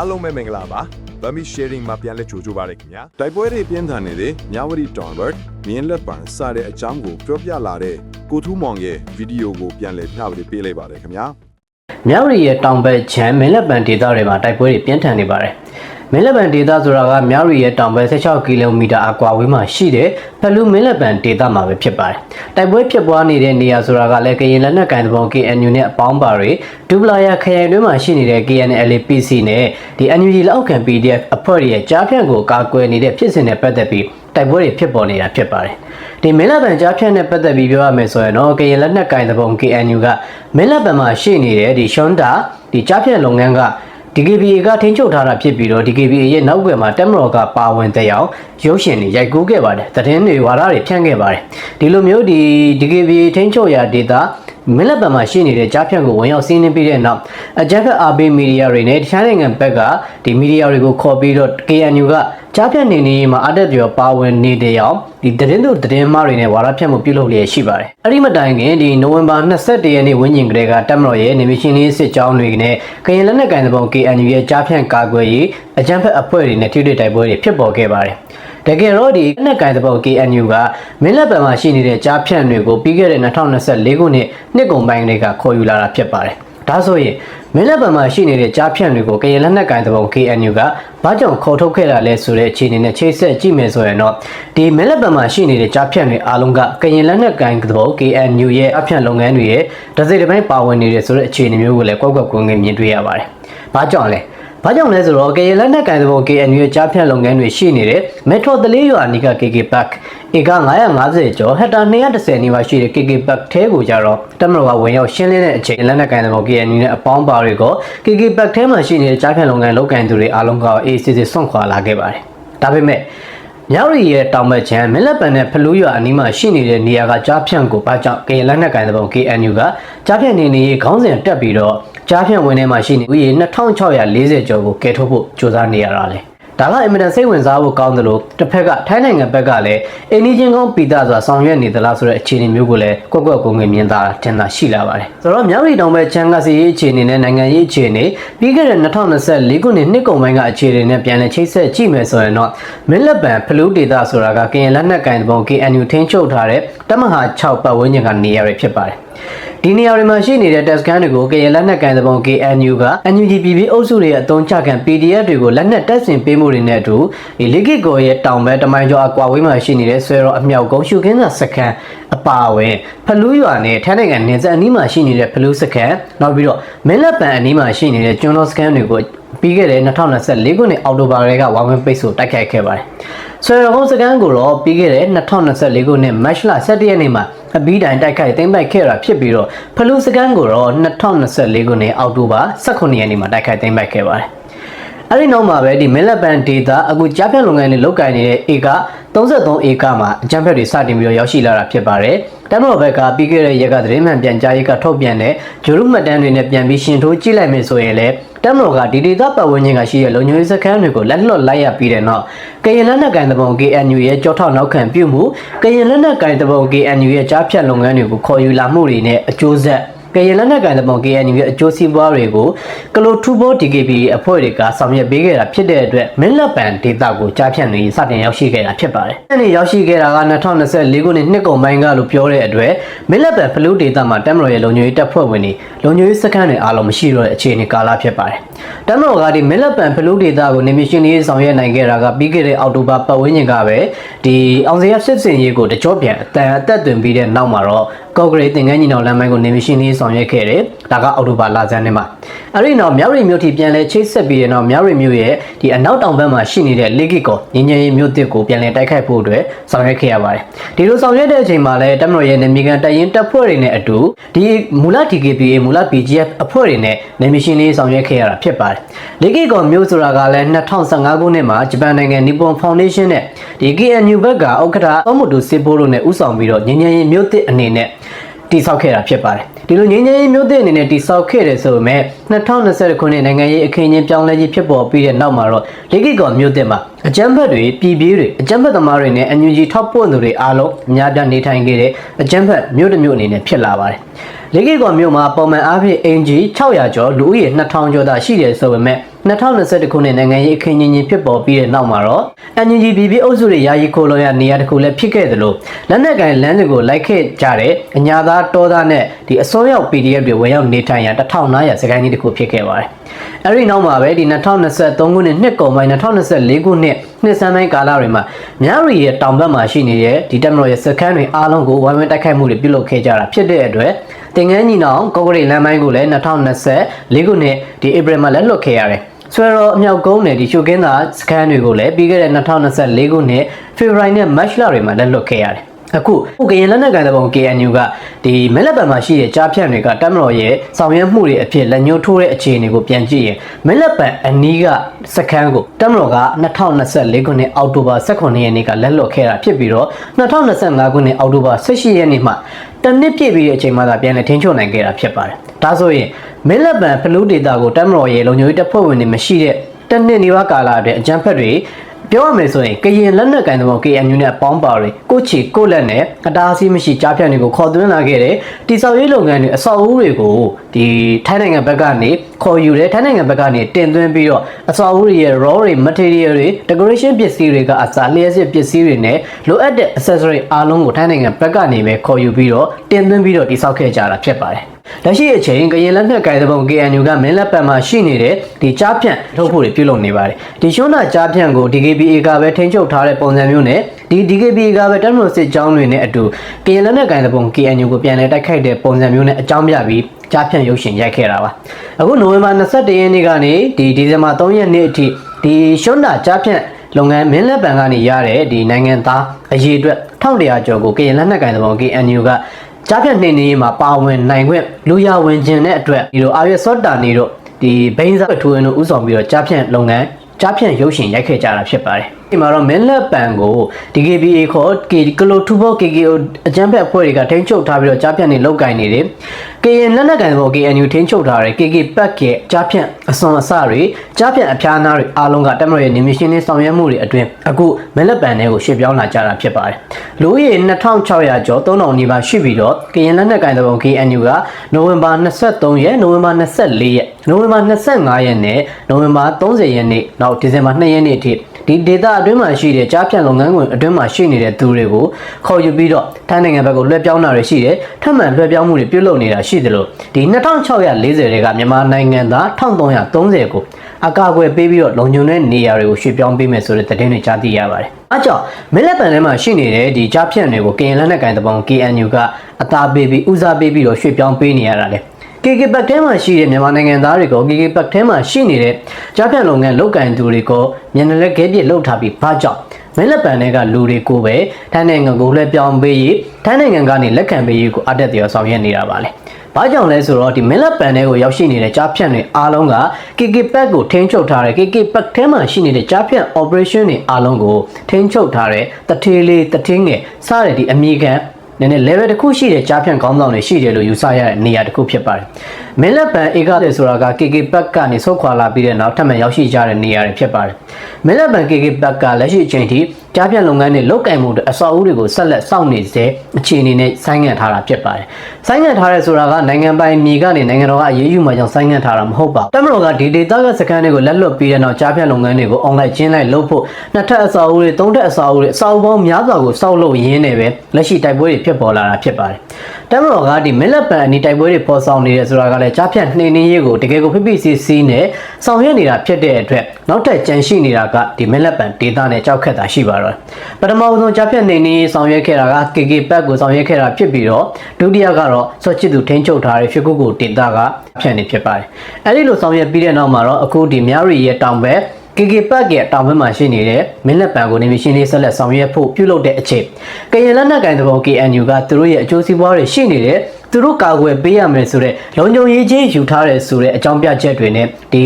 အားလုံးပဲမင်္ဂလာပါဗမီ sharing မှာပြန်လဲကြိုကြပါရခင်ဗျာတိုက်ပွဲတွေပြင်းထန်နေတဲ့မြဝတီတောင်ဘတ်မြင်းလက်ပံစတဲ့အကြောင်းကိုပြောပြလာတဲ့ကိုထူးမောင်ရဲ့ဗီဒီယိုကိုပြန်လဲမျှဝေပေးလိုက်ပါတယ်ခင်ဗျာမြောက်ရီရဲ့တောင်ဘက်ချမ်းမင်းလက်ပံဒေသတွေမှာတိုက်ပွဲတွေပြင်းထန်နေပါတယ်။ မင်းလက်ပံဒေသဆိုတာကမြောက်ရီရဲ့တောင်ဘက်16ကီလိုမီတာအကွာဝေးမှာရှိတဲ့ဖလူမင်းလက်ပံဒေသမှာပဲဖြစ်ပါတယ်။တိုက်ပွဲဖြစ်ပွားနေတဲ့နေရာဆိုတာကလည်းကရင်လက်နက်ကိုင်တပုံ KNU နဲ့အပေါင်းပါတွေဒူပလာယာခရိုင်တွင်းမှာရှိနေတဲ့ KNLPC နဲ့ဒီ NUG လက်အောက်ခံ PDF အဖွဲ့တွေရဲ့ကြားဖြန့်ကိုကာကွယ်နေတဲ့ဖြစ်စဉ်နဲ့ပတ်သက်ပြီးတိုက်ပွဲတွေဖြစ်ပေါ်နေတာဖြစ်ပါတယ်။ဒီမင်းလက်ပံကြားဖြန့်နဲ့ပတ်သက်ပြီးပြောရမယ်ဆိုရင်တော့ကရင်လက်နက်ကိုင်တပုံ KNU ကမင်းလက်ပံမှာရှိနေတဲ့ဒီရှွန်တာဒီကြားဖြန့်လုပ်ငန်းက DKBA ကထိန်းချုပ်ထားတာဖြစ်ပြီးတော့ DKBA ရဲ့နောက်ွယ်မှာတက်မတော်ကပါဝင်တဲ့အောင်ရုပ်ရှင်တွေရိုက်ကူးခဲ့ပါတယ်။သတင်းတွေဝါဒတွေဖြန့်ခဲ့ပါတယ်။ဒီလိုမျိုးဒီ DKBA ထိန်းချုပ်ရာဒေတာမင်းလက်ပံမှာရှိနေတဲ့ကြားဖြန့်ကိုဝင်ရောက်စီးနှင်းပြီးတဲ့နောက်အကြက်ဖက် RB မီဒီယာတွေနဲ့တခြားနိုင်ငံဘက်ကဒီမီဒီယာတွေကိုခေါ်ပြီးတော့ KNU က ကြားဖြန့်နေနေမှာအတက်ပြောပါဝင်နေတဲ့အောင်ဒီသတင်းတို့သတင်းမှားတွေနဲ့ဝါဒဖြန့်မှုပြုလုပ်လျက်ရှိပါတယ်။အဲ့ဒီမတိုင်ခင်ဒီနိုဝင်ဘာ21ရက်နေ့ဝန်းကျင်ကလေးကတက်မတော်ရဲ့နေမရှင်လေးစစ်ကြောင်းတွေနဲ့ကရင်လက်နက်ကိုင်တဲ့ပုံ KNU ရဲ့ကြားဖြန့်ကာကွယ်ရေးအကြမ်းဖက်အဖွဲ့တွေနဲ့ထိတွေ့တိုက်ပွဲတွေဖြစ်ပေါ်ခဲ့ပါတယ်။တကယ်တော့ဒီလက်နက်ကိုင်တဲ့ပုံ KNU ကမင်းလက်ပံမှာရှိနေတဲ့ကြားဖြန့်တွေကိုပြီးခဲ့တဲ့2024ခုနှစ်နှစ်ကုန်ပိုင်းကလေးကခေါ်ယူလာတာဖြစ်ပါတယ်။ ဒါဆိုရင်မင်းလက်ပံမှာရှိနေတဲ့ကြားဖြန့်တွေကိုကရင်လက်နက်ကိုင်တဲ့ပုံ KNU ကဘာကြောင့်ခေါ်ထုတ်ခဲ့တာလဲဆိုတဲ့အခြေအနေနဲ့ချိတ်ဆက်ကြည့်မယ်ဆိုရင်တော့ဒီမင်းလက်ပံမှာရှိနေတဲ့ကြားဖြန့်တွေအားလုံးကကရင်လက်နက်ကိုင်တဲ့ပုံ KNU ရဲ့အဖြန့်လုပ်ငန်းတွေရဲ့ဒဇိတစ်ပိုင်းပါဝင်နေတဲ့ဆိုတဲ့အခြေအနေမျိုးကိုလည်းကွက်ကွက်ကွင်းကွင်းမြင်တွေ့ရပါတယ်။ဘာကြောင့်လဲ။ ဘာကြောင့်လဲဆိုတော့ KN လက်နက်ကန်တဲ့ပုံ KNU ရဲ့ကြားဖြန့်လုပ်ငန်းတွေရှိနေတဲ့ Metro တလေးရွာနီက KK Park ဧက950ကျော်ဟက်တာ230နီးပါးရှိတဲ့ KK Park ထဲကိုကြတော့တမတော်ကဝင်ရောက်ရှင်းလင်းတဲ့အချိန်လက်နက်ကန်တဲ့ပုံ KNU နဲ့အပေါင်းပါတွေကို KK Park ထဲမှာရှိနေတဲ့ကြားဖြန့်လုပ်ငန်းလုပ်ကိုင်သူတွေအားလုံးက ACC ဆွန့်ခွာလာခဲ့ပါတယ်။ဒါပေမဲ့ မြောက်ရီရဲ့တောင်ဘက်ချမ်းမင်းလက်ပံနဲ့ဖလူးရွာအနီးမှာရှိနေတဲ့နေရာကကြားဖြန့်ကိုဘာကြောင့်ကရင်လက်နက်ကိုင်တဲ့ပုံ KNU ကကြားဖြန့်နေနေခေါင်းစဉ်တက်ပြီးတော့ကြားဖြန့်ဝင်ထဲမှာရှိနေဥယျာဉ်2640ကျော်ကိုကယ်ထုတ်ဖို့ကြိုးစားနေရတာလေ ဒါကအင်မတန်စိတ်ဝင်စားဖို့ကောင်းတယ်လို့တစ်ဖက်ကထိုင်းနိုင်ငံဘက်ကလည်းအင်းဒီချင်းကောင်းပီတာဆိုတာဆောင်ရွက်နေသလားဆိုတဲ့အခြေအနေမျိုးကိုလည်းကွက်ကွက်ကုန်းငယ်မြင်သာတင်တာရှိလာပါတယ်ဆိုတော့မြောက်ရီတောင်ဘက်ချမ်းကစီရေးအခြေအနေနဲ့နိုင်ငံရေးအခြေအနေပြီးခဲ့တဲ့2024ခုနှစ်နှစ်ကုန်ပိုင်းကအခြေအနေနဲ့ပြန်လည်ချိတ်ဆက်ကြည့်မယ်ဆိုရင်တော့မင်းလက်ပံဖလူးဒေတာဆိုတာကကရင်လက်နက်ကင်ပုံ KNU ထင်းချုပ်ထားတဲ့တမဟာ6ပတ်ဝန်းကျင်ကနေရာတွေဖြစ်ပါတယ် ဒီနေရာတွေမှာရှိနေတဲ့ test scan တွေကိုကရင်လက်နက်ကန်သဘော KNU က NUGPB အုပ်စုတွေရဲ့အသုံးချခံ PDF တွေကိုလက်နက်တက်ဆင်ပေးမှုတွေနဲ့အတူဒီလိကိကောရဲ့တောင်ဘက်တမိုင်ကျော်အကွာဝေးမှာရှိနေတဲ့ဆွဲတော်အမြောက်ကုန်းရှုခင်းသာစခန်းအပါအဝင်ဖလူးရွာနဲ့ထိုင်းနိုင်ငံနေစက်အနီးမှာရှိနေတဲ့ဖလူးစခန်းနောက်ပြီးတော့မင်းလက်ပံအနီးမှာရှိနေတဲ့ကျွန်းတော်စခန်းတွေကိုပြီးခဲ့တဲ့2024ခုနှစ်အောက်တိုဘာလကဝါဝင်ပိတ်ဆို့တိုက်ခိုက်ခဲ့ပါတယ်။ဆွဲတော်ကုန်းစခန်းကိုတော့ပြီးခဲ့တဲ့2024ခုနှစ်မတ်လ17ရက်နေ့မှာ အပြီးတိုင်တိုက်ခိုက်သိမ်းပိုက်ခဲ့တာဖြစ်ပြီးတော့ဖလူးစကန်ကိုတော့2024ခုနှစ်အောက်တိုဘာ18ရက်နေ့မှာတိုက်ခိုက်သိမ်းပိုက်ခဲ့ပါတယ်။အဲဒီနောက်မှာပဲဒီမင်းလက်ပန်ဒေတာအခုကြားဖြတ်လုပ်ငန်းတွေလုပ်ကိုင်နေတဲ့ဧက33ဧကမှာအကြမ်းဖက်တွေစတင်ပြီးတော့ရောက်ရှိလာတာဖြစ်ပါတယ်။တမတော်ဘက်ကပြီးခဲ့တဲ့ရက်ကသတင်းမှန်ပြန်ကြားရေးကထုတ်ပြန်တဲ့ဂျိုရုမှတ်တမ်းတွေနဲ့ပြန်ပြီးရှင်ထိုးကြည့်လိုက်မယ်ဆိုရင်လည်း တမတော်ကဒီဒေတာပတ်ဝန်းကျင်ကရှိတဲ့လုံခြုံရေးစခန်းတွေကိုလက်လွတ်လိုက်ရပြီးတဲ့နောက်ကရင်လက်နက်ကိုင်တပုံ KNU ရဲ့ကြောထောက်နောက်ခံပြုမှုကရင်လက်နက်ကိုင်တပုံ KNU ရဲ့ကြားဖြတ်လုပ်ငန်းတွေကိုခေါ်ယူလာမှုတွေနဲ့အကျိုးဆက် ကရင်လက်နက်ကိုင်တပုံ KNU ရဲ့အကျိုးစီးပွားတွေကိုကလိုထူဘော DKB အဖွဲ့တွေကဆောင်ရွက်ပေးခဲ့တာဖြစ်တဲ့အတွက်မင်းလက်ပံဒေတာကိုကြားဖြတ်နေစတင်ရောက်ရှိခဲ့တာဖြစ်ပါတယ်။အဲဒီရောက်ရှိခဲ့တာက2024ခုနှစ်နှစ်ကုန်ပိုင်းကလို့ပြောတဲ့အတွက်မင်းလက်ပံဖလူးဒေတာမှာတမတော်ရဲ့လုံခြုံရေးတပ်ဖွဲ့ဝင်တွေလုံခြုံရေးစခန်းတွေအားလုံးမရှိတော့တဲ့အခြေအနေကာလဖြစ်ပါတယ်။တမတော်ကဒီမင်းလက်ပံဖလူးဒေတာကိုနေမရှင်ရေးဆောင်ရွက်နိုင်ခဲ့တာကပြီးခဲ့တဲ့အောက်တိုဘာပတ်ဝန်းကျင်ကပဲဒီအောင်စရစစ်စင်ရေးကိုတကြောပြန်အတန်အသက်သွင်းပြီးတဲ့နောက်မှာတော့ကော့ဂရိတ်တင်ငန်းညီနောင်လမ်းမိုင်းကိုနေမရှင်ရေးဆောင်ရွက်ခဲ့တယ်။ဒါကအောက်တိုဘာလဆန်းထဲမှာအဲဒီနောက်မြောက်ရီမြို့ထိပြန်လဲချိတ်ဆက်ပြီးတဲ့နောက်မြောက်ရီမြို့ရဲ့ဒီအနောက်တောင်ဘက်မှာရှိနေတဲ့လေကီကောငင်းငယ်ရေးမြို့တစ်ကိုပြန်လဲတိုက်ခိုက်ဖို့အတွက်ဆောင်ရွက်ခဲ့ရပါတယ်။ဒီလိုဆောင်ရွက်တဲ့အချိန်မှာလဲတမတော်ရဲ့နေမီကန်တရင်တပ်ဖွဲ့တွေနဲ့အတူဒီမူလ DKPA မူလ BGF အဖွဲ့တွေနဲ့နေမရှင်လေးဆောင်ရွက်ခဲ့ရတာဖြစ်ပါတယ်။လေကီကောမြို့ဆိုတာကလည်း2015ခုနှစ်မှာဂျပန်နိုင်ငံ Nippon Foundation နဲ့ ဒီ KNU ဘက်ကဥက္ကဋ္ဌအမှုတူစစ်ဘိုးတို့နဲ့ဥဆောင်ပြီးတော့ငင်းငယ်ရေးမြို့တစ်အနေနဲ့တိဆောက်ခဲ့တာဖြစ်ပါတယ်ဒီလိုငင်းငယ်ရေးမျိုးသစ်အနေနဲ့တိဆောက်ခဲ့တယ်ဆိုပေမဲ့2020ခုနှစ်နိုင်ငံရေးအခင်းအကျင်းပြောင်းလဲခြင်းဖြစ်ပေါ်ပြီးတဲ့နောက်မှာတော့လေကိကောမျိုးသစ်မှာအကြမ်းဖက်တွေပြည်ပြေးတွေအကြမ်းဖက်သမားတွေနဲ့အန်ယူဂျီထောက်ပို့သူတွေအားလုံးအများပြနေထိုင်ခဲ့တဲ့အကြမ်းဖက်မျိုးတစ်မျိုးအနေနဲ့ဖြစ်လာပါတယ်လေကိကောမျိုးမှာပုံမှန်အားဖြင့်အင်ဂျီ600ကျော်လူဦးရေ2000ကျော်သာရှိတယ်ဆိုပေမဲ့ 2021ခုနှစ်နိုင်ငံရေးအခင်းကြီးကြီးဖြစ်ပေါ်ပြီးတဲ့နောက်မှာတော့ NUG ပြည်ပြည်အုပ်စုတွေယာယီခိုလုံရနေရာတစ်ခုလည်းဖြစ်ခဲ့သလိုလက်နက်ကိုင်လမ်းတွေကိုလိုက်ခဲ့ကြတဲ့အညာသားတောသားနဲ့ဒီအစိုးရ PDF တွေဝင်ရောက်နေထိုင်ရ1900စကိုင်းကြီးတစ်ခုဖြစ်ခဲ့ပါတယ်။အဲဒီနောက်မှာပဲဒီ2023ခုနှစ်နှစ်ကုန်ပိုင်း2024ခုနှစ်နှစ်စမ်းပိုင်းကာလတွေမှာမြရီရဲ့တောင်ဘက်မှာရှိနေတဲ့ဒီတက်မတော်ရဲ့စခန်းတွေအားလုံးကိုဝိုင်းဝန်းတိုက်ခိုက်မှုတွေပြုလုပ်ခဲ့ကြတာဖြစ်တဲ့အတွက်တင်ငန်းညီနောင်ကော့ကရိတ်လမ်းပိုင်းကိုလည်း2024ခုနှစ်ဒီဧပြီမှာလည်းလွတ်ခဲ့ရတယ်။ ဆွဲတော့အမြောက်ကုန်းနယ်ဒီရှုကင်းသာစခန်းတွေကိုလည်းပြီးခဲ့တဲ့2024ခုနှစ်ဖေဖော်ဝါရီနဲ့မတ်လတွေမှာလည်းလွတ်ခဲ့ရတယ်။အခုဟိုကရင်လက်နက်ကန်တဲ့ပုံ KNU ကဒီမဲလက်ပံမှာရှိတဲ့ကြားဖြတ်တွေကတက်မတော်ရဲ့ဆောင်ရွက်မှုတွေအဖြစ်လက်ညှိုးထိုးတဲ့အခြေအနေကိုပြန်ကြည့်ရင်မဲလက်ပံအနီးကစခန်းကိုတက်မတော်က2024ခုနှစ်အောက်တိုဘာ18ရက်နေ့ကလက်လွတ်ခဲ့တာဖြစ်ပြီးတော့2025ခုနှစ်အောက်တိုဘာ18ရက်နေ့မှာတနစ်ပြည့်ပြီးတဲ့အချိန်မှသာပြန်လည်ထင်းချုံနိုင်ခဲ့တာဖြစ်ပါတယ်။ ဒါဆိုရင်မဲလက်ပံဖလူးဒေတာကိုတက်မတော်ရဲ့လုံခြုံရေးတပ်ဖွဲ့ဝင်တွေမရှိတဲ့တနစ်နေပါကာလအတွင်းအကြမ်းဖက်တွေပြောရမယ်ဆိုရင်ကရင်လက်နက်ကန်သဘော KNU နဲ့ပေါင်းပါတွေကိုချီကိုလက်နဲ့အတားအဆီးမရှိကြားဖြတ်တွေကိုခေါ်သွင်းလာခဲ့တယ်တိစောက်ရေးလုပ်ငန်းတွေအဆောက်အဦတွေကိုဒီထိုင်းနိုင်ငံဘက်ကနေခေါ်ယူတယ်ထိုင်းနိုင်ငံဘက်ကနေတင်သွင်းပြီးတော့အဆောက်အဦတွေရဲ့ raw တွေ material တွေ decoration ပစ္စည်းတွေကအစားလျှက်စစ်ပစ္စည်းတွေနဲ့လိုအပ်တဲ့ accessory အားလုံးကိုထိုင်းနိုင်ငံဘက်ကနေပဲခေါ်ယူပြီးတော့တင်သွင်းပြီးတော့တိစောက်ခဲ့ကြတာဖြစ်ပါတယ် လက်ရှိအချိန်ကရင်လက်နက်ကိုင်တဲ့ပုံ KNU ကမင်းလက်ပတ်မှာရှိနေတဲ့ဒီကြားဖြန့်ထုတ်ဖို့တွေပြုလုပ်နေပါတယ်ဒီရှုံးတာကြားဖြန့်ကို DKBA ကပဲထိန်းချုပ်ထားတဲ့ပုံစံမျိုးနဲ့ဒီ DKBA ကပဲတပ်မတော်စစ်ကြောင်းတွေနဲ့အတူကရင်လက်နက်ကိုင်တဲ့ပုံ KNU ကိုပြန်လည်တိုက်ခိုက်တဲ့ပုံစံမျိုးနဲ့အကြောင်းပြပြီးကြားဖြန့်ရုပ်ရှင်ရိုက်ခဲ့တာပါအခုနိုဝင်ဘာ21ရက်နေ့ကနေဒီဒီဇင်ဘာ3ရက်နေ့အထိဒီရှုံးတာကြားဖြန့်လုပ်ငန်းမင်းလက်ပံကနေရတဲ့ဒီနိုင်ငံသားအရေးအတွက်1100ကျော်ကိုကရင်လက်နက်ကိုင်တဲ့ပုံ KNU က ကြားဖြတ်နှိမ်နေရေးမှာပါဝင်နိုင်ခွင့်လူရဝင်ခြင်းတဲ့အတွက်ဒီလိုအာရွယ်စော့တာနေတို့ဒီဘိန်းစားထိုးရင်တို့ဥဆောင်ပြီးတော့ကြားဖြတ်လုပ်ငန်းကြားဖြတ်ရုပ်ရှင်ရိုက်ခဲ့ကြတာဖြစ်ပါတယ်ဒီမှာတော့မင်းလက်ပံကို DKBA ခေါ်ကလိုထူဘော KKO အကြမ်းဖက်အဖွဲ့တွေကထိန်းချုပ်ထားပြီးတော့ကြားဖြတ်နေလောက်ကင်နေတယ်။ KN လက်နက်ကန်ဘော KNU ထိန်းချုပ်ထားတဲ့ KK ပတ်ရဲ့ကြားဖြတ်အစွန်အစတွေကြားဖြတ်အဖျားနာတွေအားလုံးကတက်မတော်ရဲ့နေမရှင်နေဆောင်ရွက်မှုတွေအတွင်းအခုမင်းလက်ပံတွေကိုရှေ့ပြောင်းလာကြတာဖြစ်ပါတယ်။လူဦးရေ2600ကျော်3000နီးပါးရှိပြီးတော့ KN လက်နက်ကန်ဘော KNU ကနိုဝင်ဘာ23ရက်နိုဝင်ဘာ24ရက်နိုဝင်ဘာ25ရက်နဲ့နိုဝင်ဘာ30ရက်နေ့နောက်ဒီဇင်ဘာ2ရက်နေ့အထိ ဒီဒေတာအတွင်းမှာရှိတဲ့ကြားဖြတ်လုပ်ငန်းခွင်အတွင်းမှာရှိနေတဲ့သူတွေကိုခေါ်ယူပြီးတော့ထိုင်းနိုင်ငံဘက်ကိုလွှဲပြောင်းတာတွေရှိတယ်ထပ်မံလွှဲပြောင်းမှုတွေပြုလုပ်နေတာရှိတယ်လို့ဒီ2640တွေကမြန်မာနိုင်ငံသား1330ကိုအကာအကွယ်ပေးပြီးတော့လုံခြုံတဲ့နေရာတွေကိုရွှေ့ပြောင်းပေးမယ်ဆိုတဲ့သတင်းတွေကြားသိရပါတယ်။အဲကြောင့်မင်းလက်ပံထဲမှာရှိနေတဲ့ဒီကြားဖြတ်တွေကိုကရင်လက်နက်ကိုင်တပောင် KNU ကအသာပေးပြီးဦးစားပေးပြီးတော့ရွှေ့ပြောင်းပေးနေရတာလေ KK ဘက်ထဲမှာရှိတဲ့မြန်မာနိုင်ငံသားတွေကို KK ဘက်ထဲမှာရှိနေတဲ့ကြားဖြတ်လုပ်ငန်းလုပ်ကင်သူတွေကိုမျက်နှာလက်ခဲပြစ်လှုပ်ထားပြီးဘာကြောင့်မဲလက်ပံတွေကလူတွေကိုပဲထိုင်းနိုင်ငံကိုလှည့်ပြောင်းပေးရေးထိုင်းနိုင်ငံကနေလက်ခံပေးရေးကိုအတက်တရားဆောင်ရွက်နေတာပါလေ။ဘာကြောင့်လဲဆိုတော့ဒီမင်းလက်ပံတွေကိုရောက်ရှိနေတဲ့ကြားဖြတ်တွေအားလုံးက KK ဘက်ကိုထိန်းချုပ်ထားတဲ့ KK ဘက်ထဲမှာရှိနေတဲ့ကြားဖြတ် operation တွေအားလုံးကိုထိန်းချုပ်ထားတဲ့တထေးလေးတထင်းငယ်စတဲ့ဒီအမိခံန ည်းနည်း level တစ်ခုရှိတဲ့ကြားဖြန့်ကောင်းဆောင်တွေရှိတယ်လို့ယူဆရတဲ့နေရာတစ်ခုဖြစ်ပါတယ်။မင်းလက်ပံဧကတဲ့ဆိုတာက KK ဘက်ကနေဆုတ်ခွာလာပြီးတဲ့နောက်ထပ်မံရောက်ရှိကြတဲ့နေရာတွေဖြစ်ပါတယ်။မင်းလက်ပံ KK ဘက်ကလက်ရှိအချိန်ထိကြားဖြန့်လုပ်ငန်းတွေလုတ်ကင်မှုတွေအစောက်အဦတွေကိုဆက်လက်စောင့်နေစေအခြေအနေနဲ့ဆိုင်းငံ့ထားတာဖြစ်ပါတယ်။ဆိုင်းငံ့ထားတဲ့ဆိုတာကနိုင်ငံပိုင်မြေကနေနိုင်ငံတော်ကအရေးယူမှကြောင့်ဆိုင်းငံ့ထားတာမဟုတ်ပါဘူး။တမတော်ကဒီဒေသကစကန်တွေကိုလက်လွတ်ပြီးတဲ့နောက်ကြားဖြန့်လုပ်ငန်းတွေကို online ကျင်းလိုက်လုပ်ဖို့နှစ်ထပ်အစောက်အဦတွေသုံးထပ်အစောက်အဦတွေအစောက်ပေါင်းများစွာကိုစောက်လုပ်ရင်းနေပဲလက်ရှိတိုက်ပွဲတွေဖြစ်ပေါ်လာတာဖြစ်ပါတယ်။ တမတော်ကဒီမက်လက်ပန်အနီတိုက်ပွဲတွေပေါ်ဆောင်နေတယ်ဆိုတာကလည်းကြားဖြန့်နှိမ်နှင်းရေးကိုတကယ်ကိုဖိဖိစီစီနဲ့ဆောင်ရွက်နေတာဖြစ်တဲ့အတွက်နောက်ထပ်ကြန့်ရှိနေတာကဒီမက်လက်ပန်ဒေတာနဲ့ကြောက်ခက်တာရှိပါတော့ပထမဆုံးကြားဖြန့်နှိမ်နှင်းရေးဆောင်ရွက်ခဲ့တာက KK ဘက်ကိုဆောင်ရွက်ခဲ့တာဖြစ်ပြီးတော့ဒုတိယကတော့စောချစ်သူထိန်းချုပ်ထားတဲ့ဖြစ်ကုကိုဒေတာကဖြန့်နေဖြစ်ပါတယ်အဲဒီလိုဆောင်ရွက်ပြီးတဲ့နောက်မှာတော့အခုဒီမြရီရဲ့တောင်ဘက် KK ပတ်ရဲ့တောင်ဘက်မှာရှိနေတဲ့မင်းလက်ပံကိုနေမရှင်လေးဆက်လက်ဆောင်ရွက်ဖို့ပြုလုပ်တဲ့အချိန်ကရင်လက်နက်ကင်တဘော KNU ကသူတို့ရဲ့အကျိုးစီးပွားတွေရှိနေတဲ့ သူတို့ကာကွယ်ပေးရမယ်ဆိုတဲ့လုံခြုံရေးချင်းယူထားတယ်ဆိုတဲ့အကြောင်းပြချက်တွေနဲ့ဒီ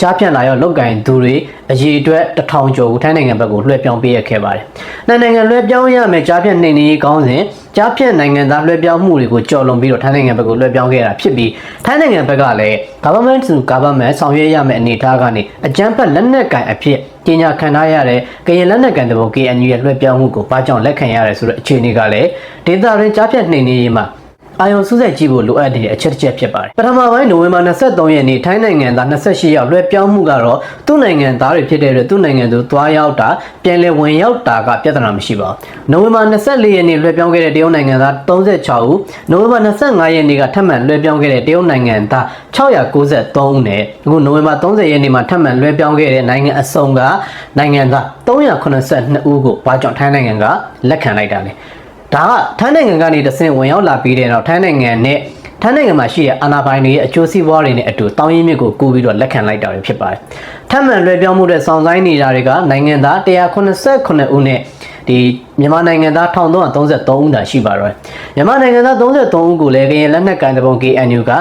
ကြားဖြန့်လာရောက်လောက်ကင်သူတွေအရေးအတွက်တထောင်ကျော်ကိုထိုင်းနိုင်ငံဘက်ကိုလွှဲပြောင်းပေးရခဲ့ပါတယ်။နှစ်နိုင်ငံလွှဲပြောင်းရမယ်ကြားဖြန့်နှိမ်နင်းရေးကောင်းစဉ်ကြားဖြန့်နိုင်ငံသားလွှဲပြောင်းမှုတွေကိုကြော်လွန်ပြီးတော့ထိုင်းနိုင်ငံဘက်ကိုလွှဲပြောင်းခဲ့တာဖြစ်ပြီးထိုင်းနိုင်ငံဘက်ကလည်း government to government ဆောင်ရွက်ရမယ့်အနေအထားကနေအကြမ်းဖက်လက်နက်ကင်အဖြစ်ကြီးညာခံထားရတဲ့ကရင်လက်နက်ကန်တဘုံ KNU ရဲ့လွှဲပြောင်းမှုကိုဘာကြောင့်လက်ခံရတယ်ဆိုတဲ့အခြေအနေကလည်းဒေသရင်းကြားဖြတ်နှိမ်နင်းရေးမှာ အာယုံစူးစိုက်ကြည့်ဖို့လိုအပ်တဲ့အချက်တစ်ချက်ဖြစ်ပါတယ်ပထမပိုင်းနိုဝင်ဘာ23ရက်နေ့ထိုင်းနိုင်ငံသား28ယောက်လွှဲပြောင်းမှုကတော့သူ့နိုင်ငံသားတွေဖြစ်တဲ့အတွက်သူ့နိုင်ငံသူသွားရောက်တာပြန်လည်ဝင်ရောက်တာကပြဿနာမရှိပါဘူးနိုဝင်ဘာ24ရက်နေ့လွှဲပြောင်းခဲ့တဲ့တရုတ်နိုင်ငံသား36ဦးနိုဝင်ဘာ25ရက်နေ့ကထပ်မံလွှဲပြောင်းခဲ့တဲ့တရုတ်နိုင်ငံသား693ဦးနဲ့အခုနိုဝင်ဘာ30ရက်နေ့မှာထပ်မံလွှဲပြောင်းခဲ့တဲ့နိုင်ငံအစုံကနိုင်ငံသား382ဦးကိုဘာကြောင့်ထိုင်းနိုင်ငံကလက်ခံလိုက်တာလဲ ဒါကထိုင်းနိုင်ငံကနေတဆင့်ဝင်ရောက်လာပြီးတဲ့နောက်ထိုင်းနိုင်ငံနဲ့ထိုင်းနိုင်ငံမှာရှိတဲ့အာဏာပိုင်တွေရဲ့အကျိုးစီးပွားတွေနဲ့အတူတောင်းရင်းမြစ်ကိုကူးပြီးတော့လက်ခံလိုက်တာတွေဖြစ်ပါတယ်။ထပ်မံလွှဲပြောင်းမှုတဲ့ဆောင်ဆိုင်နေတာတွေကနိုင်ငံသား189ဦးနဲ့ဒီမြန်မာနိုင်ငံသား1333ဦးသာရှိပါတော့။မြန်မာနိုင်ငံသား33ဦးကိုလည်းကရင်လက်နက်ကိုင်တပုံ KNU က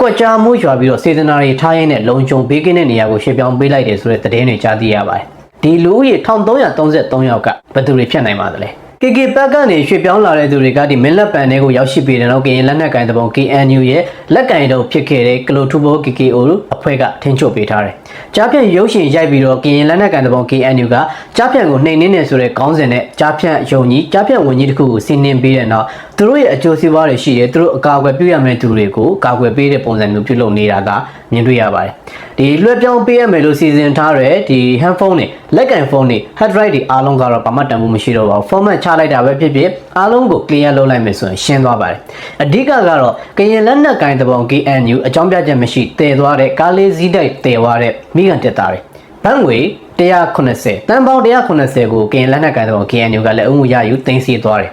ကွက်ကြားမှုရွာပြီးတော့စေတနာတွေထားရင်းနဲ့လုံခြုံပေးကင်းတဲ့နေရာကိုရှေ့ပြောင်းပေးလိုက်တယ်ဆိုတဲ့သတင်းတွေကြားသိရပါတယ်။ဒီလူဦးရေ1333ယောက်ကဘယ်သူတွေဖြစ်နိုင်ပါသလဲ။ KK ဘက်ကနေရွှေ့ပြောင်းလာတဲ့သူတွေကဒီမင်းလက်ပံတွေကိုရောက်ရှိပြီးတဲ့နောက်ကရင်လက်နက်ကင်တပုံ KNU ရဲ့လက်ကင်တုပ်ဖြစ်ခဲ့တဲ့ကလိုထူဘော KKO အဖွဲ့ကထင်းချုပ်ပေးထားတယ်။ကြားဖြန့်ရုပ်ရှင်ရိုက်ပြီးတော့ကရင်လက်နက်ကင်တပုံ KNU ကကြားဖြန့်ကိုနှိမ်နင်းနေဆိုတဲ့ခေါင်းစဉ်နဲ့ကြားဖြန့်ယုံကြီးကြားဖြန့်ဝင်ကြီးတစ်ခုကိုစီးနင်းပြီးတဲ့နောက်သူတို့ရဲ့အကျိုးစီးပွားတွေရှိတယ်သူတို့အကာအကွယ်ပြုရမယ့်သူတွေကိုကာကွယ်ပေးတဲ့ပုံစံမျိုးပြုလုပ်နေတာကမြင်တွေ့ရပါတယ်။ဒီလွှဲပြောင်းပေးရမယ်လို့စီစဉ်ထားတဲ့ဒီ handphone တွေလက်ကင်ဖုန်းတွေ hard drive တွေအားလုံးကတော့ဘာမှတန်ဖို့မရှိတော့ပါဘူး format ချလိုက်တာပဲဖြစ်ဖြစ်အားလုံးကို clear လုပ်လိုက်မယ်ဆိုရင်ရှင်းသွားပါတယ်အဓိကကတော့ကရင်လက်နက်ကင်တပုံ KNU အကြောင်းပြချက်မရှိတည်သွားတဲ့ကားလေးစည်းတိုက်တည်သွားတဲ့မိကန်တက်တာတွေဘန်ငွေ180တန်ပေါင်း180ကိုကရင်လက်နက်ကင်တပုံ KNU ကလည်းအုံမှုရယူတင်စီသွားတယ်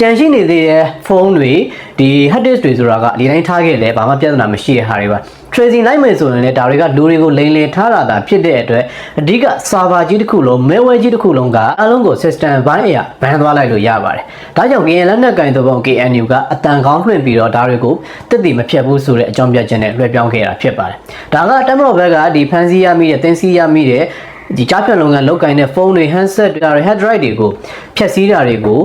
ကြံရှိနေသေးတဲ့ဖုန်းတွေဒီ hard disk တွေဆိုတာကဒီတိုင်းထားခဲ့လဲဘာမှပြဿနာမရှိတဲ့ဟာတွေပါ tracing လိုက်မယ်ဆိုရင်လည်းဒါတွေကလူတွေကိုလိမ်လည်ထားတာသာဖြစ်တဲ့အတွက်အဓိက server ကြီးတစ်ခုလုံး malware ကြီးတစ်ခုလုံးကအလုံးကို system ဘိုင်းအရာဘန်သွားလိုက်လို့ရပါတယ်။ဒါကြောင့် KN လက်နက်ကင်သဘော KNU ကအတန်ကောင်းလွှင့်ပြီးတော့ဒါတွေကိုတက်တည်မဖြတ်ဘူးဆိုတဲ့အကြောင်းပြချက်နဲ့လွှဲပြောင်းခဲ့တာဖြစ်ပါတယ်။ဒါကတမတော်ဘက်ကဒီဖန်စီရမိတဲ့တင်စီရမိတဲ့ဒီကြားဖြတ်လုပ်ငန်းလောက်ကင်တဲ့ဖုန်းတွေ handset တွေ hard drive တွေကိုဖျက်ဆီးတာတွေကို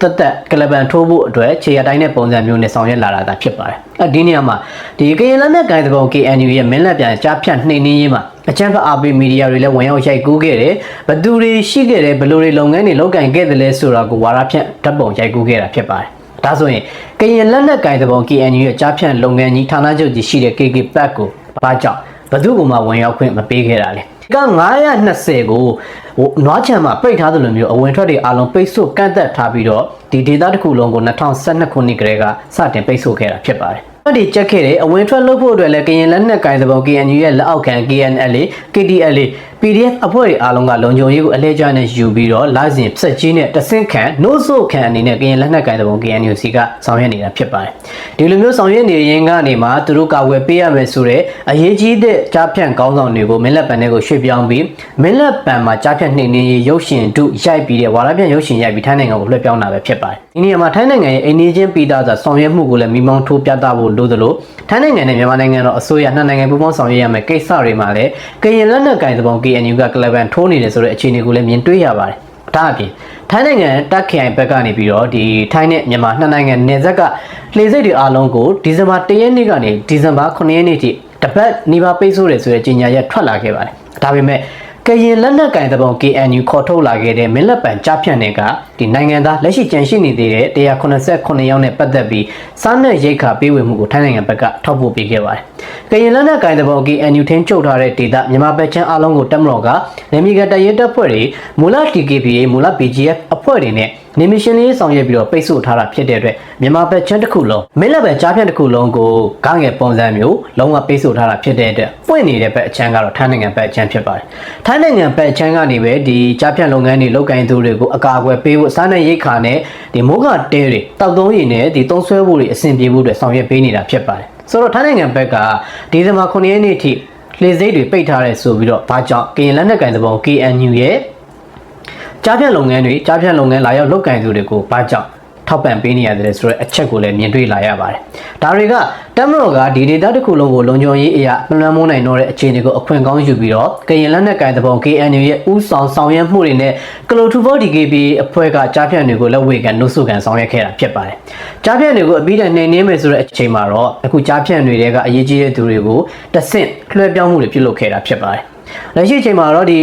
တက်တက်ကလပန်ထိုးဖို့အတွက်ခြေရတိုင်းတဲ့ပုံစံမျိုးနဲ့ဆောင်ရွက်လာတာဒါဖြစ်ပါတယ်။အဲဒီနေရာမှာဒီကရင်လက်နက်ကိုင်သဘော KNU ရဲ့မင်းလက်ပြန်ကြားဖြတ်နှိမ်နှင်းရေးမှာအချမ်းဖတ်အားပေးမီဒီယာတွေလည်းဝင်ရောက်ရိုက်ကူးခဲ့တယ်။ဘသူတွေရှိခဲ့တယ်ဘယ်လိုတွေလုပ်ငန်းတွေလုပ်ကင်ခဲ့တယ်လဲဆိုတာကိုဝါရဖြန့်ဓာတ်ပုံရိုက်ကူးခဲ့တာဖြစ်ပါတယ်။ဒါဆိုရင်ကရင်လက်နက်ကိုင်သဘော KNU ရဲ့ကြားဖြတ်လုပ်ငန်းကြီးဌာနချုပ်ကြီးရှိတဲ့ KK Pack ကိုဘာကြောင့်ဘသူကမှဝင်ရောက်ခွင့်မပေးခဲ့တာလဲ။ က920ကိုဟိုနွားချံမှာပိတ်ထားသလိုမျိုးအဝင်ထွက်တွေအလုံးပိတ်ဆို့ကန့်သက်ထားပြီးတော့ဒီဒေတာတစ်ခုလုံးကို2012ခုနှစ်ကတည်းကစတင်ပိတ်ဆို့ခဲ့တာဖြစ်ပါတယ်။အဲ့ဒီချက်ခဲ့တယ်အဝင်ထွက်လုပ်ဖို့အတွက်လည်းကရင်လက်နက်ကင်သဘော KNU ရဲ့လက်အောက်ခံ KNL KTL PDF အဖွဲ့တွေအားလုံးကလုံခြုံရေးကိုအလဲကျနဲ့ယူပြီးတော့လာစဉ်ဖြတ်ကြီးနဲ့တဆင့်ခံနှိုးဆို့ခံအနေနဲ့ကရင်လက်နက်ကင်သဘော KNUC ကဆောင်ရွက်နေတာဖြစ်ပါတယ်။ဒီလိုမျိုးဆောင်ရွက်နေရင်ကနေမှသူတို့ကာကွယ်ပေးရမယ်ဆိုတဲ့အရေးကြီးတဲ့ကြားဖြန့်ကောင်းဆောင်တွေကိုမင်းလက်ပံတွေကိုရွှေ့ပြောင်းပြီးမင်းလက်ပံမှာကြားဖြန့်နှိမ်နှင်းရေးရုပ်ရှင်တုရိုက်ပြီးတဲ့ဝါရဖြန့်ရုပ်ရှင်ရိုက်ပြီးထိုင်းနိုင်ငံကိုလွှဲပြောင်းတာပဲဖြစ်ပါတယ်။ဒီနေရာမှာထိုင်းနိုင်ငံရဲ့အိန္ဒိယချင်းပြည်သားစာဆောင်ရွက်မှုကိုလည်းမိမောင်းထိုးပြသဖို့လိုသလိုထိုင်းနိုင်ငံနဲ့မြန်မာနိုင်ငံတော့အစိုးရနှစ်နိုင်ငံပူးပေါင်းဆောင်ရွက်ရမယ်ကိစ္စတွေမှာလည်းကရင်လက်နက်ကင်သဘော KNU ကကလဗန်ထိုးနေတယ်ဆိုတဲ့အခြေအနေကိုလည်းမြင်တွေ့ရပါတယ်။ဒါအပြင်ထိုင်းနိုင်ငံတက်ခိုင်ဘက်ကနေပြီးတော့ဒီထိုင်းနဲ့မြန်မာနှစ်နိုင်ငံနယ်စပ်ကလှေစိတ်တွေအားလုံးကိုဒီဇင်ဘာ၁ရက်နေ့ကနေဒီဇင်ဘာ9ရက်နေ့ထိတပတ်နေပါပိတ်ဆို့တယ်ဆိုတဲ့ကြေညာချက်ထွက်လာခဲ့ပါတယ်။ဒါပေမဲ့ ကရင်လက်နက်ကင်တပုံ KNU ခေါ်ထုတ်လာခဲ့တဲ့မင်းလက်ပံကြားဖြတ်နယ်ကဒီနိုင်ငံသားလက်ရှိကြန့်ရှိနေသေးတဲ့189ယောက်နဲ့ပတ်သက်ပြီးစားနပ်ရိက္ခာပေးဝေမှုကိုထိုင်းနိုင်ငံဘက်ကထောက်ပို့ပေးခဲ့ပါတယ်။ကရင်လက်နက်ကင်တပုံ KNU ထင်းချုပ်ထားတဲ့ဒေသမြန်မာဘက်ချမ်းအားလုံးကိုတက်မတော်ကနေမီကတရဲတပ်ဖွဲ့တွေမူလ TKPA မူလ BGF အဖွဲ့တွေနဲ့ နေမရှင်လေးဆောင်ရွက်ပြီးတော့ပိတ်ဆို့ထားတာဖြစ်တဲ့အတွက်မြန်မာဘက်ချမ်းတစ်ခုလုံးမင်းလက်ပံကြားဖြတ်တစ်ခုလုံးကိုဂငယ်ပုံစံမျိုးလုံးဝပိတ်ဆို့ထားတာဖြစ်တဲ့အတွက်ပွင့်နေတဲ့ဘက်အချမ်းကတော့ထိုင်းနိုင်ငံဘက်အချမ်းဖြစ်ပါတယ်။ထိုင်းနိုင်ငံဘက်အချမ်းကနေပဲဒီကြားဖြတ်လုပ်ငန်းတွေလုပ်ကိုင်သူတွေကိုအကာအကွယ်ပေးဖို့စားနပ်ရိက္ခာနဲ့ဒီမိုးကတဲတွေတောက်သုံးရည်နဲ့ဒီသုံးဆွဲဖို့တွေအဆင်ပြေဖို့အတွက်ဆောင်ရွက်ပေးနေတာဖြစ်ပါတယ်။ဆိုတော့ထိုင်းနိုင်ငံဘက်ကဒီဇင်ဘာ9ရက်နေ့ထိလေစိတ်တွေပိတ်ထားတယ်ဆိုပြီးတော့ဘာကြောင့်ကရင်လက်နက်ကင်သဘော KNU ရဲ့ ကြားဖြတ်လုပ်ငန်းတွေကြားဖြတ်လုပ်ငန်းလာရောက်လုပ်ကင်သူတွေကိုဘာကြောင့်ထောက်ပံ့ပေးနေရတယ်ဆိုတဲ့အချက်ကိုလည်းမြင်တွေ့လာရပါတယ်။ဒါတွေကတမတော်ကဒီ data တစ်ခုလုံးကိုလုံခြုံရေးအရာလွှမ်းမိုးနိုင်တော့တဲ့အခြေအနေကိုအခွင့်ကောင်းယူပြီးတော့ကရင်လက်နက်ကင်သဘော KNU ရဲ့ဥဆောင်ဆောင်ရွက်မှုတွေနဲ့ကလိုထူဘော DKB အဖွဲ့ကကြားဖြတ်တွေကိုလက်ဝေကန်နှုတ်ဆုကန်ဆောင်ရွက်ခဲ့တာဖြစ်ပါတယ်။ကြားဖြတ်တွေကိုအပြီးတိုင်နှိမ်နင်းမယ်ဆိုတဲ့အချိန်မှာတော့အခုကြားဖြတ်တွေကအရေးကြီးတဲ့သူတွေကိုတဆင့်လွှဲပြောင်းမှုတွေပြုလုပ်ခဲ့တာဖြစ်ပါတယ်။ လက်ရှိအချိန်မှာတော့ဒီ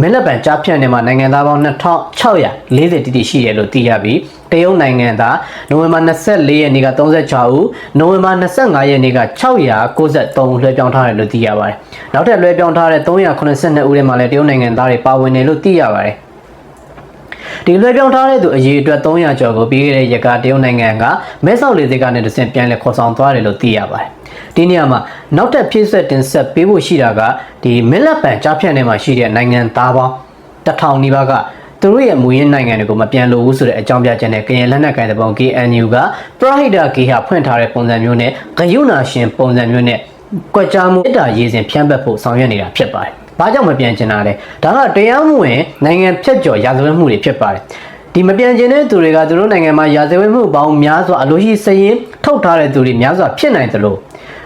မင်းလက်ပံကြားဖြတ်နေမှာနိုင်ငံသားပေါင်း2640တိတိရှိတယ်လို့သိရပြီးတရုတ်နိုင်ငံသားနိုဝင်ဘာ24ရက်နေ့က36ဦးနိုဝင်ဘာ25ရက်နေ့က693ဦးလွှဲပြောင်းထားတယ်လို့သိရပါတယ်နောက်ထပ်လွှဲပြောင်းထားတဲ့382ဦးထဲမှာလည်းတရုတ်နိုင်ငံသားတွေပါဝင်တယ်လို့သိရပါတယ်ဒီလွှဲပြောင်းထားတဲ့သူအရေးအတွက်300ကျော်ကိုပြီးခဲ့တဲ့ရက်ကတရုတ်နိုင်ငံကမဲဆောက်လေဆိပ်ကနေတဆင့်ပြန်လည်ခေါ်ဆောင်သွားတယ်လို့သိရပါတယ်။ ဒီနေရာမှာနောက်ထပ်ဖြည့်ဆွက်တင်ဆက်ပေးဖို့ရှိတာကဒီမင်းလက်ပံကြားဖြတ်နေမှာရှိတဲ့နိုင်ငံသားပေါင်းတစ်ထောင်နီးပါးကသူတို့ရဲ့မူရင်းနိုင်ငံတွေကိုမပြန်လို့ဘူးဆိုတဲ့အကြောင်းပြချက်နဲ့ကရင်လက်နက်ကိုင်တဲ့ပုံ KNU ကပရဟိတဂေဟာဖွင့်ထားတဲ့ပုံစံမျိုးနဲ့ဂယုဏရှင်ပုံစံမျိုးနဲ့ကွက်ကြားမှုအတ္တရေးစဉ်ဖြန့်ပက်ဖို့ဆောင်ရွက်နေတာဖြစ်ပါတယ်။ဘာကြောင့်မပြန်ကျင်တာလဲ။ဒါကတရားမဝင်နိုင်ငံဖြတ်ကျော်ရာဇဝတ်မှုတွေဖြစ်ပါတယ်။ဒီမပြန်ကျင်တဲ့သူတွေကသူတို့နိုင်ငံမှာရာဇဝတ်မှုပေါင်းများစွာအလိုရှိစရင်ထုတ်ထားတဲ့သူတွေများစွာဖြစ်နိုင်သလို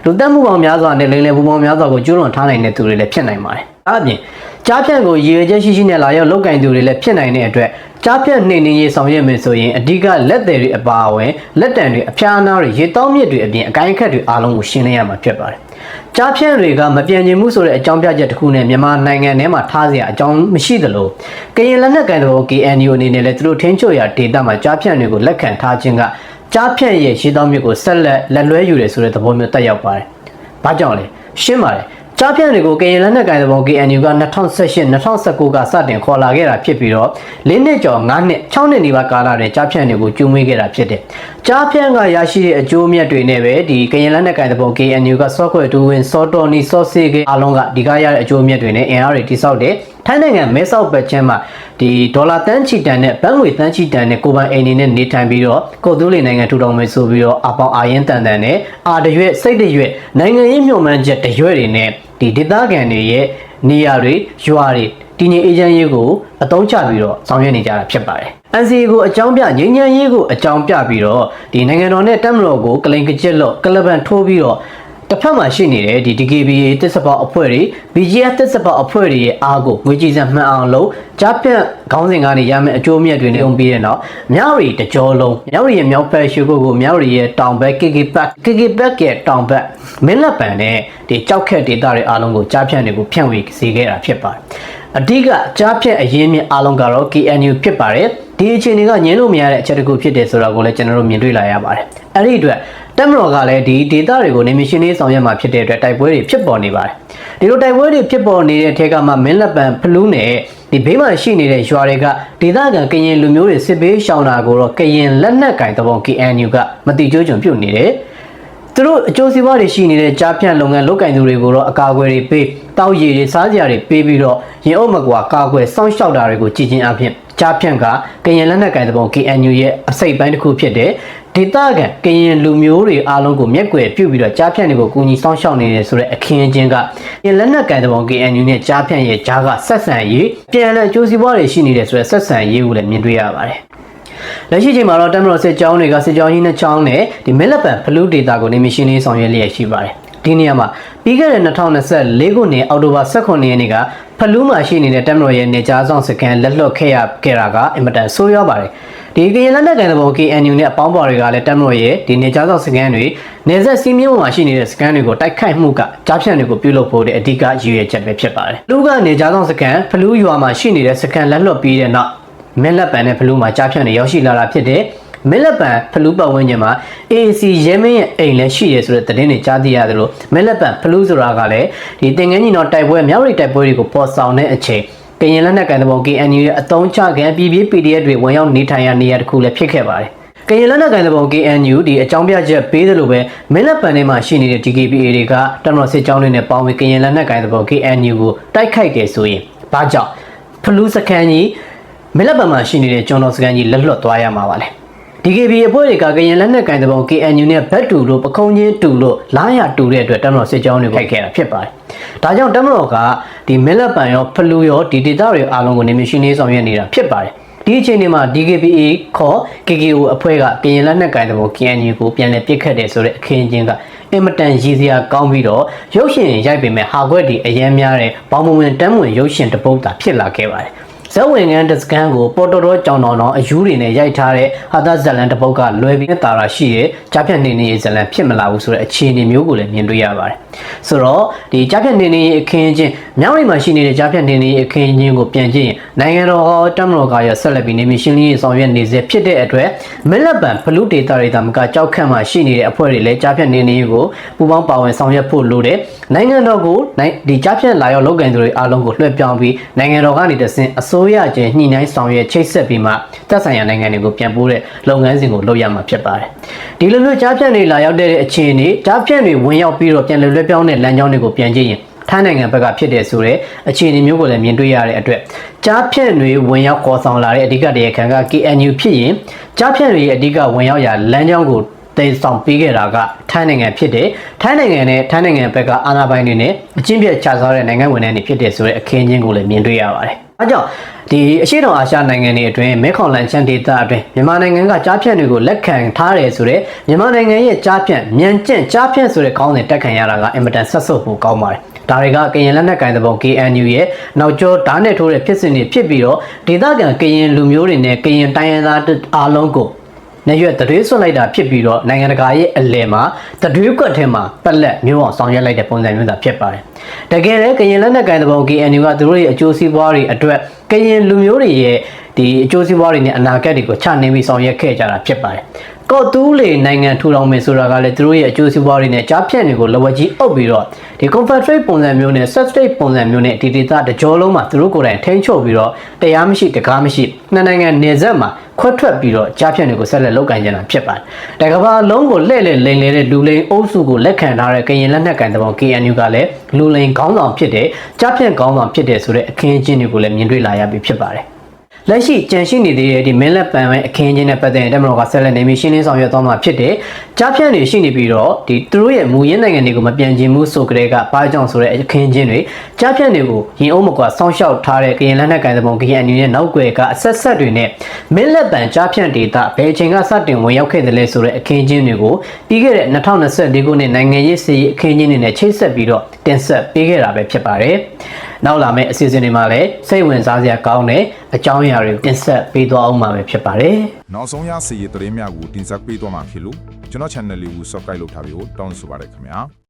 လူတက်မှုပေါင်းများစွာနဲ့လိမ်လည်မှုပေါင်းများစွာကိုကျူးလွန်ထားနိုင်တဲ့သူတွေလည်းဖြစ်နိုင်ပါတယ်။ဒါအပြင်ကြားဖြန့်ကိုရည်ရွယ်ချက်ရှိရှိနဲ့လာရောက်လောက်ကင်သူတွေလည်းဖြစ်နိုင်တဲ့အတွက်ကြားဖြန့်နှိမ်နှင်းရေးဆောင်ရွက်မယ်ဆိုရင်အဓိကလက်သည်တွေအပါအဝင်လက်တံတွေအဖျားအနားတွေရေတောင်းမြစ်တွေအပြင်အကိုင်းအခက်တွေအားလုံးကိုရှင်းလင်းရမှာဖြစ်ပါတယ်။ကြားဖြန့်တွေကမပြောင်းကျင်မှုဆိုတဲ့အကြောင်းပြချက်တစ်ခုနဲ့မြန်မာနိုင်ငံထဲမှာထားစရာအကြောင်းမရှိသလိုကရင်လက်နက်ကန်တော် KNU အနေနဲ့လည်းသူတို့ထင်းချွတ်ရာဒေတာမှာကြားဖြန့်တွေကိုလက်ခံထားခြင်းက ကြားဖြန့်ရဲ့ရှင်းတောင်းမြစ်ကိုဆက်လက်လက်လွဲယူတယ်ဆိုတဲ့သဘောမျိုးတက်ရောက်ပါတယ်။ဘာကြောင့်လဲရှင်းပါတယ်။ကြားဖြန့်တွေကိုကရင်လက်နက်ကိုင်တဲ့ပုံ KNU က2018 2019ကစတင်ခေါ်လာခဲ့တာဖြစ်ပြီးတော့၄နှစ်ကျော်9နှစ်6နှစ်နီးပါးကာလတွင်ကြားဖြန့်တွေကိုကျူးမွေးခဲ့တာဖြစ်တယ်။ကြားဖြန့်ကရရှိတဲ့အကျိုးအမြတ်တွေနဲ့ပဲဒီကရင်လက်နက်ကိုင်တဲ့ပုံ KNU က software တူဝင် software နီ software ကအလုံးကဒီကရတဲ့အကျိုးအမြတ်တွေနဲ့အင်အားတွေတိစောက်တယ်။ ထိုင်းနိုင်ငံမဲဆောက်ဘက်ချမ်းမှာဒီဒေါ်လာတန်းချီတန်နဲ့ဘတ်ငွေတန်းချီတန်နဲ့ကိုပိုင်အိမ်နေနဲ့နေထိုင်ပြီးတော့ကိုသူလေးနိုင်ငံထူထောင်မယ်ဆိုပြီးတော့အပေါင်းအာရင်တန်တန်နဲ့အာတရွက်စိတ်တရွက်နိုင်ငံရေးမျှော်မှန်းချက်တရွက်တွေနဲ့ဒီဒေသခံတွေရဲ့နေရာတွေရွာတွေတည်ငြိမ်အေးချမ်းရေးကိုအသုံးချပြီးတော့ဆောင်ရွက်နေကြတာဖြစ်ပါတယ်။ NCA ကိုအကြောင်းပြငြိမ်းချမ်းရေးကိုအကြောင်းပြပြီးတော့ဒီနိုင်ငံတော်နဲ့တပ်မတော်ကိုကလိန်ကကြက်လို့ကလပန်ထိုးပြီးတော့ တစ်ဖက်မှာရှိနေတဲ့ဒီ DKBA တစ်စပေါအဖွဲ့တွေ BGF တစ်စပေါအဖွဲ့တွေရဲ့အားကိုငွေကြည်စံမှန်အောင်လုပ်ကြားပြတ်ခေါင်းစဉ်ကနေရမယ့်အကျိုးအမြတ်တွေနဲ့ုံပြီးတဲ့နောက်မြောက်ရီတကြောလုံးမြောက်ရီရဲ့မြောက်ဖက်ရှုကိုကိုမြောက်ရီရဲ့တောင်ဘက် KK Park KK Park ရဲ့တောင်ဘက်မင်းလက်ပံနဲ့ဒီကြောက်ခက်ဒေတာတွေအားလုံးကိုကြားဖြတ်တွေကိုဖြန့်ဝေစေခဲ့တာဖြစ်ပါတယ်အဓိကကြားဖြတ်အရင်းမြစ်အားလုံးကတော့ KNU ဖြစ်ပါတယ် ဒီအခြေအနေကညင်းလို့မရတဲ့အချက်တစ်ခုဖြစ်တယ်ဆိုတာကိုလည်းကျွန်တော်တို့မြင်တွေ့လာရပါတယ်အဲ့ဒီအတွက်တက်မတော်ကလည်းဒီ data တွေကိုနေမရှင်လေးဆောင်ရွက်မှာဖြစ်တဲ့အတွက်တိုက်ပွဲတွေဖြစ်ပေါ်နေပါတယ်ဒီလိုတိုက်ပွဲတွေဖြစ်ပေါ်နေတဲ့အထက်ကမှမင်းလက်ပံဖလူးနဲ့ဒီဘေးမှာရှိနေတဲ့ရွာတွေကဒေသခံကရင်လူမျိုးတွေစစ်ဘေးရှောင်တာကိုတော့ကရင်လက်နက်ကင်တပုံ KNU ကမတိကျကြုံပြုတ်နေတယ်သူတို့အကျိုးစီးပွားတွေရှိနေတဲ့ကြားဖြန့်လုပ်ငန်းလုပ်ကင်သူတွေကိုတော့အကာအကွယ်တွေပေးတောက်ရည်တွေစားစရာတွေပေးပြီးတော့ရင်အုပ်မကွာကာကွယ်စောင့်ရှောက်တာတွေကိုကြည်ချင်းအဖြစ် ကြားဖြန့်ကကရင်လက်နက်ကင်တပုံ KNU ရဲ့အစိတ်ပိုင်းတစ်ခုဖြစ်တဲ့ဒေသခံကရင်လူမျိုးတွေအားလုံးကိုမျက်ကွယ်ပြုတ်ပြီးတော့ကြားဖြန့်တွေကိုကူညီစောင့်ရှောက်နေတယ်ဆိုတဲ့အခင်းအကျင်းကရင်လက်နက်ကင်တပုံ KNU နဲ့ကြားဖြန့်ရဲ့ကြားကဆက်ဆံရေးပြန်လည်အကျိုးစီးပွားတွေရှိနေတယ်ဆိုတဲ့ဆက်ဆံရေးကိုလည်းမြင်တွေ့ရပါတယ်လက်ရှိချိန်မှာတော့တမတော်စစ်ကြောင်းတွေကစစ်ကြောင်းကြီးနှစ်ချောင်းနဲ့ဒီမဲလက်ပံဖလူးဒေတာကိုနေမရှင်လေးဆောင်ရွက်လျက်ရှိပါတယ် ဒီနေရာမှာပြီးခဲ့တဲ့2024ခုနှစ်အောက်တိုဘာ18ရက်နေ့ကဖလူးမှာရှိနေတဲ့တမတော်ရဲ့နေကြားဆောင်စကန်လက်လွတ်ခဲ့ရခဲ့တာကအင်မတန်ဆိုးရွားပါတယ်ဒီကရင်လက်နက်ကန်တဲ့ဘုံ KNU နဲ့အပေါင်းပါတွေကလည်းတမတော်ရဲ့ဒီနေကြားဆောင်စကန်တွေနေဆက်စီးမြင့်ပေါ်မှာရှိနေတဲ့စကန်တွေကိုတိုက်ခိုက်မှုကကြားဖြန့်တွေကိုပြုလုပ်ဖို့တဲ့အဓိကရည်ရွယ်ချက်ပဲဖြစ်ပါတယ်လူကနေကြားဆောင်စကန်ဖလူးရွာမှာရှိနေတဲ့စကန်လက်လွတ်ပြီးတဲ့နောက်မင်းလက်ပံနဲ့ဖလူးမှာကြားဖြန့်တွေရောက်ရှိလာတာဖြစ်တဲ့ မင်းလက်ပံဖလူးပတ်ဝန်းကျင်မှာ AAC ရဲမင်းရဲ့အိမ်လည်းရှိရဆိုတဲ့သတင်းတွေကြားသိရတယ်လို့မင်းလက်ပံဖလူးဆိုတာကလည်းဒီတင်ငန်းကြီးတော့တိုက်ပွဲမြောက်ရိတိုက်ပွဲတွေကိုပေါ်ဆောင်တဲ့အချိန်ကရင်လက်နက်ကန်တဲ့ပုံ KNU ရဲ့အတုံးချခံပြည်ပြည် PDF တွေဝင်ရောက်နေထိုင်ရာနေရာတစ်ခုလည်းဖြစ်ခဲ့ပါတယ်ကရင်လက်နက်ကန်တဲ့ပုံ KNU ဒီအကြောင်းပြချက်ပေးတယ်လို့ပဲမင်းလက်ပံထဲမှာရှိနေတဲ့ DKBA တွေကတမတော်စစ်ကြောင်းတွေနဲ့ပေါင်းပြီးကရင်လက်နက်ကန်တဲ့ပုံ KNU ကိုတိုက်ခိုက်တယ်ဆိုရင်ဘာကြောင့်ဖလူးစခန်းကြီးမင်းလက်ပံမှာရှိနေတဲ့ကျွန်းတော်စခန်းကြီးလက်လွတ်သွားရမှာပါလေ DKB အဖွဲ့တွေကကရင်လက်နက်ကင်တဲ့ပုံ KNU နဲ့ဘတ်တူလို့ပခုံးချင်းတူလို့လာရတူတဲ့အတွက်တမတော်စစ်ကြောင်းတွေကိုခိုက်ခဲ့တာဖြစ်ပါတယ်။ဒါကြောင့်တမတော်ကဒီမက်လက်ပံရောဖလူရောဒီဒေတာတွေအားလုံးကိုနေမရှင်လေးဆောင်ရွက်နေတာဖြစ်ပါတယ်။ဒီအချိန်ဒီမှာ DKBA ခေါ် KKO အဖွဲ့ကကရင်လက်နက်ကင်တဲ့ပုံ KNU ကိုပြန်လည်ပစ်ခတ်တယ်ဆိုတဲ့အခင်းအကျင်းကအင်မတန်ရည်စရာကောင်းပြီးတော့ရုပ်ရှင်ရိုက်ပေမဲ့ဟာခွက်ဒီအရန်များတဲ့ဘောင်မဝင်တမ်းဝင်ရုပ်ရှင်တစ်ပုဒ်တာဖြစ်လာခဲ့ပါတယ်။ ဇက်ဝင်ငန်းတစ်စကန်ကိုပေါ်တော်တော်ကြောင်တောင်တောင်အယူတွေနဲ့ရိုက်ထားတဲ့ဟာသဇလန်တစ်ပုတ်ကလွယ်ပြီးတာရာရှိရဲ့ကြားဖြတ်နေနေရေးဇလန်ဖြစ်မလာဘူးဆိုတဲ့အခြေအနေမျိုးကိုလည်းမြင်တွေ့ရပါတယ်ဆိုတော့ဒီကြားဖြတ်နေနေရေးအခင်းချင်းမြောက်ရိပ်မှာရှိနေတဲ့ကြားဖြတ်နေနေရေးအခင်းချင်းကိုပြန်ကြည့်ရင်နိုင်ငံတော်ဟောတမတော်ကရဆက်လက်ပြီးနေမီရှင်းလင်းရေးဆောင်ရွက်နေစေဖြစ်တဲ့အတွက်မက်လက်ပံဘလူးဒေတာတွေတာမကကြောက်ခန့်မှရှိနေတဲ့အဖွဲ့တွေလည်းကြားဖြတ်နေနေရေးကိုပူးပေါင်းပါဝင်ဆောင်ရွက်ဖို့လိုတယ်နိုင်ငံတော်ကိုနိုင်ဒီကြားဖြတ်လာရောက်လုပ်ကင်သူတွေအားလုံးကိုလွှဲပြောင်းပြီးနိုင်ငံတော်ကနေတဆင့်အစိုးရချင်းညှိနှိုင်းဆောင်ရွက်ချိတ်ဆက်ပြီးမှသက်ဆိုင်ရာနိုင်ငံတွေကိုပြန်ပို့တဲ့လုပ်ငန်းစဉ်ကိုလုပ်ရမှာဖြစ်ပါတယ်ဒီလိုမျိုးကြားဖြတ်တွေလာရောက်တဲ့အခြေအနေကြားဖြတ်တွေဝင်ရောက်ပြီးတော့ပြန်လည်လွှဲပြောင်းတဲ့လမ်းကြောင်းတွေကိုပြန်ကြည့်ရင်ထိုင်းနိုင်ငံဘက်ကဖြစ်တဲ့ဆိုတဲ့အခြေအနေမျိုးကိုလည်းမြင်တွေ့ရတဲ့အတွက်ကြားဖြန့်တွေဝင်ရောက်ခေါ်ဆောင်လာတဲ့အဓိကတရားခံက KNU ဖြစ်ရင်ကြားဖြန့်တွေရဲ့အဓိကဝင်ရောက်ရာလမ်းကြောင်းကို တိမ်ဆောင်ပေးခဲ့တာကထိုင်းနိုင်ငံဖြစ်တယ်ထိုင်းနိုင်ငံနဲ့ထိုင်းနိုင်ငံဘက်ကအာဏာပိုင်တွေနဲ့အချင်းပြတ်ချစားတဲ့နိုင်ငံဝန်ထမ်းတွေဖြစ်တဲ့ဆိုတဲ့အခင်းချင်းကိုလည်းမြင်တွေ့ရပါတယ်။အဲကြောင့်ဒီအရှိတောင်အာရှနိုင်ငံတွေအတွင်းမဲခေါင်လန်ချန်ဒေသအတွင်းမြန်မာနိုင်ငံကကြားဖြန့်တွေကိုလက်ခံထားတယ်ဆိုတော့မြန်မာနိုင်ငံရဲ့ကြားဖြန့်မြန်ကျင့်ကြားဖြန့်ဆိုတဲ့ခေါင်းစဉ်တက်ခံရတာကအင်မတန်ဆက်ဆုပ်ဖို့ကောင်းပါတယ်။ဒါတွေကကရင်လက်နက်ကင်တဲ့ပုံ KNU ရဲ့နောက်ကျောဓာတ်နဲ့ထိုးတဲ့ဖြစ်စဉ်တွေဖြစ်ပြီးတော့ဒေသခံကရင်လူမျိုးတွေနဲ့ကရင်တိုင်းရင်းသားအားလုံးကို နေရွက်တတွေးဆွတ်လိုက်တာဖြစ်ပြီးတော့နိုင်ငံတကာရဲ့အလယ်မှာတတွေးကွက်ထဲမှာပက်လက်မျိုးအောင်ဆောင်ရွက်လိုက်တဲ့ပုံစံမျိုးသာဖြစ်ပါတယ်။တကယ်လည်းကရင်လက်နက်ကိုင်တဲ့ပုံ KNU ကသူတို့ရဲ့အကျိုးစီးပွားတွေအတွက်ကရင်လူမျိုးတွေရဲ့ဒီအကျိုးစီးပွားတွေနဲ့အနာဂတ်တွေကိုချနှင်းပြီးဆောင်ရွက်ခဲ့ကြတာဖြစ်ပါတယ်။ ကော့တူးလေနိုင်ငံထူထောင်မယ်ဆိုတာကလည်းသူတို့ရဲ့အကျိုးစီးပွားတွေနဲ့ကြားဖြတ်တွေကိုလဝကြီးအုပ်ပြီးတော့ဒီ confederate ပုံစံမျိုးနဲ့ set state ပုံစံမျိုးနဲ့ဒီဒေသတကြောလုံးမှာသူတို့ကိုယ်တိုင်ထိန်းချုပ်ပြီးတော့တရားမရှိတကားမရှိနှစ်နိုင်ငံနေဆက်မှာခွတ်ထွက်ပြီးတော့ကြားဖြတ်တွေကိုဆက်လက်လုပ်ကိုင်ကြတာဖြစ်ပါတယ်။တကဘာလုံးကိုလှည့်လှည့်လိန်လေတဲ့လူလိန်အုပ်စုကိုလက်ခံထားတဲ့ကရင်လက်နက်ကန်တဲ့ပုံ KNU ကလည်းလူလိန်ခေါင်းဆောင်ဖြစ်တဲ့ကြားဖြတ်ခေါင်းဆောင်ဖြစ်တဲ့ဆိုတဲ့အခင်းအကျင်းတွေကိုလည်းမြင်တွေ့လာရပြီဖြစ်ပါတယ်။ လက်ရှိကြန့်ရှိနေသေးတဲ့ဒီမင်းလက်ပံပဲအခင်းချင်းနဲ့ပတ်သက်တဲ့တမတော်ကဆက်လက်နေပြီးရှင်းလင်းဆောင်ရွက်သွားမှာဖြစ်တယ်။ကြားဖြန့်တွေရှိနေပြီးတော့ဒီသူတို့ရဲ့မူရင်းနိုင်ငံတွေကိုမပြန်ကျင်မှုဆိုကြတဲ့ကဘာကြောင့်ဆိုတဲ့အခင်းချင်းတွေကြားဖြန့်တွေကိုရင်အုံးမကွာစောင့်ရှောက်ထားတဲ့ကရင်လက်နက်ကန်သဘုံ KNU ရဲ့နောက်ွယ်ကအဆက်ဆက်တွေနဲ့မင်းလက်ပံကြားဖြန့်ဒေတာဘယ်အချိန်ကစတင်ဝင်ရောက်ခဲ့တယ်လဲဆိုတဲ့အခင်းချင်းတွေကိုပြီးခဲ့တဲ့2024ခုနှစ်နိုင်ငံရေးစီအခင်းချင်းတွေနဲ့ချိတ်ဆက်ပြီးတော့တင်ဆက်ပေးခဲ့တာပဲဖြစ်ပါတယ်။ နောက်လာမယ့်အစီအစဉ်တွေမှာလည်းစိတ်ဝင်စားစရာကောင်းတဲ့အကြောင်းအရာတွေကိုတင်ဆက်ပေးသွားအောင်မှာပဲဖြစ်ပါတယ်။နောက်ဆုံးရစီရေးသတင်းများကိုတင်ဆက်ပေးသွားမှာဖြစ်လို့ကျွန်တော် channel လေးကို subscribe လုပ်ထားပြီးတော့တောင်းဆိုပါရခင်ဗျာ